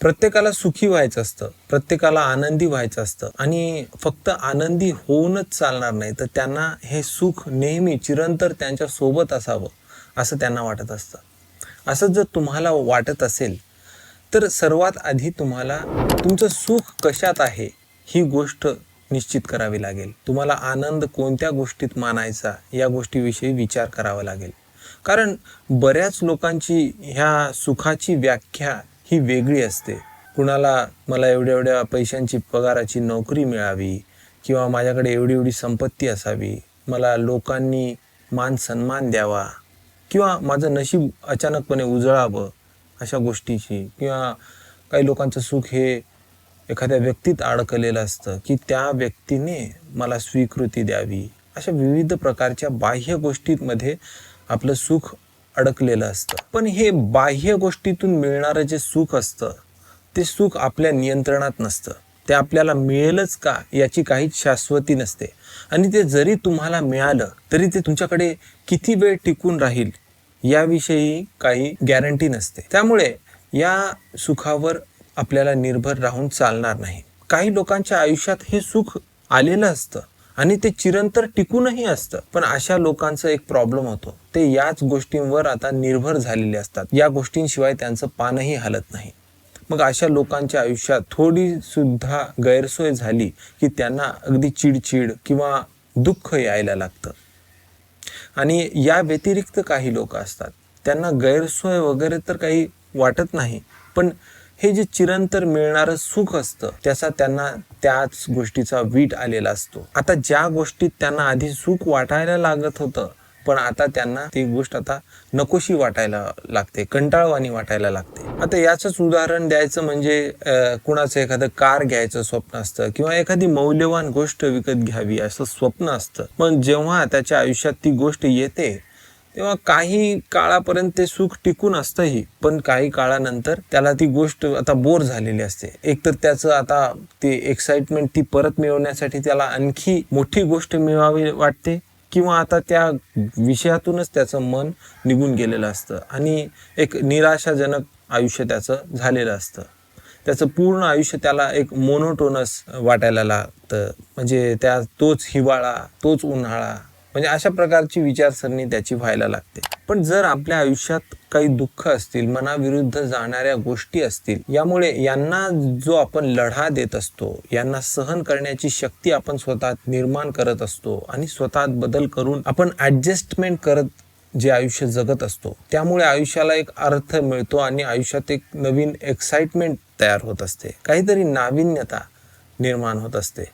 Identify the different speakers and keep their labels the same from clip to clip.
Speaker 1: प्रत्येकाला सुखी व्हायचं असतं. प्रत्येकाला आनंदी व्हायचं असतं. आणि फक्त आनंदी होऊनच चालणार नाही तर त्यांना हे सुख नेहमी चिरंतर त्यांच्यासोबत असावं असं त्यांना वाटत असतं. असं जर तुम्हाला वाटत असेल तर सर्वात आधी तुम्हाला तुमचं सुख कशात आहे ही गोष्ट निश्चित करावी लागेल. तुम्हाला आनंद कोणत्या गोष्टीत मानायचा या गोष्टीविषयी विचार करावा लागेल. कारण बऱ्याच लोकांची ह्या सुखाची व्याख्या ही वेगळी असते. कुणाला मला एवढ्या एवढ्या पैशांची पगाराची नोकरी मिळावी किंवा माझ्याकडे एवढी एवढी संपत्ती असावी मला लोकांनी मान सन्मान द्यावा किंवा माझं नशीब अचानकपणे उजळावं अशा गोष्टीची किंवा काही लोकांचं सुख हे एखाद्या व्यक्तीत अडकलेलं असतं की त्या व्यक्तीने मला स्वीकृती द्यावी. अशा विविध प्रकारच्या बाह्य गोष्टींमध्ये आपलं सुख अडकलेलं असतं. पण हे बाह्य गोष्टीतून मिळणारं जे सुख असतं ते सुख आपल्या नियंत्रणात नसतं. ते आपल्याला मिळेलच का याची काहीच शाश्वती नसते. आणि ते जरी तुम्हाला मिळालं तरी ते तुमच्याकडे किती वेळ टिकून राहील याविषयी काही गॅरंटी नसते. त्यामुळे या सुखावर आपल्याला निर्भर राहून चालणार नाही. काही लोकांच्या आयुष्यात हे सुख आलेलं असतं. आणि ते चिरंतर टिकूनही असतं. पण अशा लोकांचं एक प्रॉब्लेम होतो. ते याच गोष्टींवर आता निर्भर झालेले असतात. या गोष्टींशिवाय त्यांचं पानही हलत नाही. मग अशा लोकांच्या आयुष्यात थोडी सुद्धा गैरसोय झाली की त्यांना अगदी चिडचिड किंवा दुःख यायला लागतं. आणि या व्यतिरिक्त काही लोक असतात. त्यांना गैरसोय वगैरे तर काही वाटत नाही. पण हे जे चिरंतर मिळणारं सुख असतं त्याचा त्यांना त्याच गोष्टीचा वीट आलेला असतो. आता ज्या गोष्टीत त्यांना आधी सुख वाटायला लागत होतं पण आता त्यांना ती गोष्ट आता नकोशी वाटायला लागते कंटाळवाणी वाटायला लागते. आता याचंच उदाहरण द्यायचं म्हणजे कुणाचं एखादं कार घ्यायचं स्वप्न असतं किंवा एखादी मौल्यवान गोष्ट विकत घ्यावी असं स्वप्न असतं. पण जेव्हा त्याच्या आयुष्यात ती गोष्ट येते तेव्हा काही काळापर्यंत ते सुख टिकून असतंही पण काही काळानंतर त्याला ती गोष्ट आता बोर झालेली असते. एकतर त्याचं आता ते एक्साइटमेंट ती परत मिळवण्यासाठी त्याला आणखी मोठी गोष्ट मिळावी वाटते किंवा आता त्या विषयातूनच त्याचं मन निघून गेलेलं असतं आणि एक निराशाजनक आयुष्य त्याचं झालेलं असतं. त्याचं पूर्ण आयुष्य त्याला एक मोनोटोनस वाटायला लागतं. म्हणजे त्या तोच हिवाळा तोच उन्हाळा म्हणजे अशा प्रकारची विचारसरणी त्याची व्हायला लागते. पण जर आपल्या आयुष्यात काही दुःख असतील मनाविरुद्ध जाणाऱ्या गोष्टी असतील यामुळे यांना जो आपण लढा देत असतो यांना सहन करण्याची शक्ती आपण स्वतः निर्माण करत असतो आणि स्वतःत बदल करून आपण ॲडजस्टमेंट करत जे आयुष्य जगत असतो त्यामुळे आयुष्याला एक अर्थ मिळतो आणि आयुष्यात एक नवीन एक्साइटमेंट तयार होत असते. काहीतरी नाविन्यता निर्माण होत असते.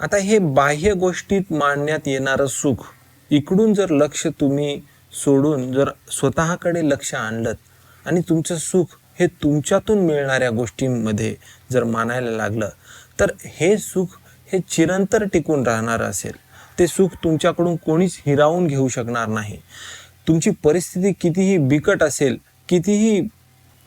Speaker 1: आता हे बाह्य गोष्टीत मांडण्यात येणारं सुख इकडून जर लक्ष तुम्ही सोडून जर स्वतःकडे लक्ष आणलं आणि तुमचं सुख हे तुमच्यातून मिळणाऱ्या गोष्टींमध्ये जर मानायला लागलं तर हे सुख हे चिरंतर टिकून राहणार असेल. ते सुख तुमच्याकडून कोणीच हिरावून घेऊ शकणार नाही. तुमची परिस्थिती कितीही बिकट असेल कितीही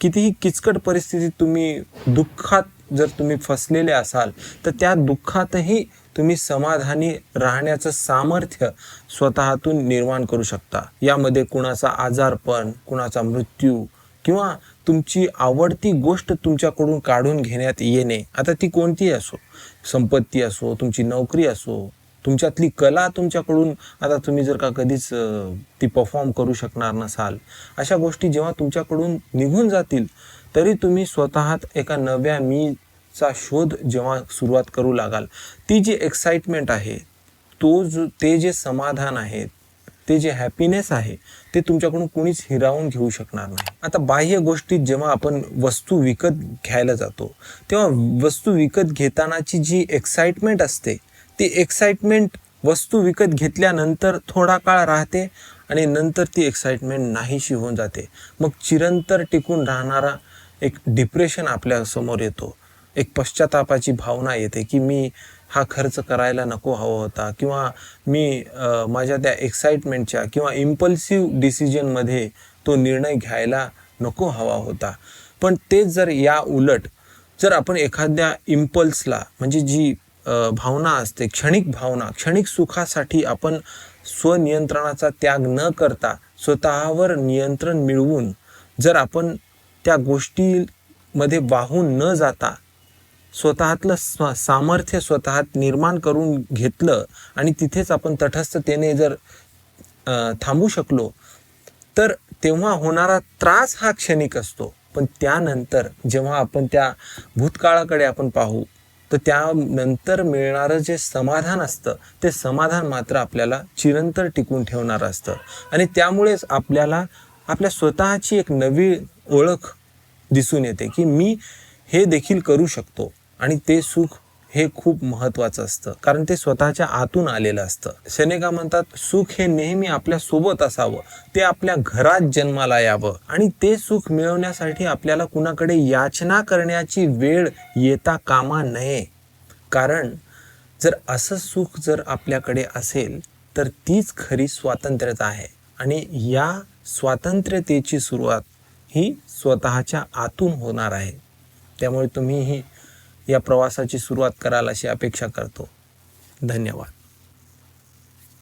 Speaker 1: कितीही किचकट परिस्थितीत तुम्ही दुःखात जर तुम्ही फसलेले असाल तर त्या दुःखातही तुम्ही समाधानी राहण्याचं सामर्थ्य स्वतःतून निर्माण करू शकता. यामध्ये कुणाचा आजारपण कुणाचा मृत्यू किंवा तुमची आवडती गोष्ट तुमच्याकडून काढून घेण्यात येणे. आता ती कोणतीही असो? संपत्ती असो तुमची नोकरी असो तुमच्यातली कला तुमच्याकडून आता तुम्ही जर का कधीच ती परफॉर्म करू शकणार नसाल अशा गोष्टी जेव्हा तुमच्याकडून निघून जातील तरी तुम्ही स्वतःत एका नव्या मीचा शोध जेव्हा सुरुवात करू लागाल ती जी एक्साइटमेंट आहे तो जो ते जे समाधान आहे ते जे हॅपीनेस आहे ते तुमच्याकडून कोणीच हिरावून घेऊ शकणार नाही. आता बाह्य गोष्टीत जेव्हा आपण वस्तू विकत घ्यायला जातो तेव्हा वस्तू विकत घेतानाची जी एक्साइटमेंट असते ती एक्साइटमेंट वस्तू विकत घेतल्यानंतर थोडा काळ राहते आणि नंतर ती एक्साइटमेंट नाहीशी होऊन जाते. मग चिरंतर टिकून राहणारा एक डिप्रेशन आपल्यासमोर येतो. एक पश्चातापाची भावना येते की मी हा खर्च करायला नको हवा होता किंवा मी माझ्या त्या एक्साइटमेंटच्या किंवा इम्पल्सिव्ह डिसिजनमध्ये तो निर्णय घ्यायला नको हवा होता. पण तेच जर या उलट जर आपण एखाद्या इम्पल्सला म्हणजे जी भावना असते क्षणिक भावना क्षणिक सुखासाठी आपण स्वनियंत्रणाचा त्याग न करता स्वतःवर नियंत्रण मिळवून जर आपण त्या गोष्टीमध्ये वाहून न जाता स्वतःतलं स्व सामर्थ्य स्वतःत निर्माण करून घेतलं आणि तिथेच आपण तटस्थतेने जर थांबू शकलो तर तेव्हा होणारा त्रास हा क्षणिक असतो. पण त्यानंतर जेव्हा आपण त्या भूतकाळाकडे आपण पाहू तर त्यानंतर मिळणारं जे समाधान असतं ते समाधान मात्र आपल्याला चिरंतर टिकून ठेवणारं असतं. आणि त्यामुळेच आपल्याला आपल्या स्वतःची एक नवी ओळख दिसून येते की मी हे देखील करू शकतो. आणि ते सुख हे खूप महत्त्वाचं असतं. कारण ते स्वतःच्या आतून आलेलं असतं. सेनेका म्हणतात सुख हे नेहमी आपल्यासोबत असावं. ते आपल्या घरात जन्माला यावं. आणि ते सुख मिळवण्यासाठी आपल्याला कुणाकडे याचना करण्याची वेळ येता कामा नये. कारण जर असं सुख जर आपल्याकडे असेल तर तीच खरी स्वातंत्र्यता आहे. आणि या स्वातंत्र्यतेची सुरुवात ही स्वतःच्या आतून होणार आहे. त्यामुळे तुम्हीही या प्रवासाची सुरुवात कराल अशी अपेक्षा करतो. धन्यवाद.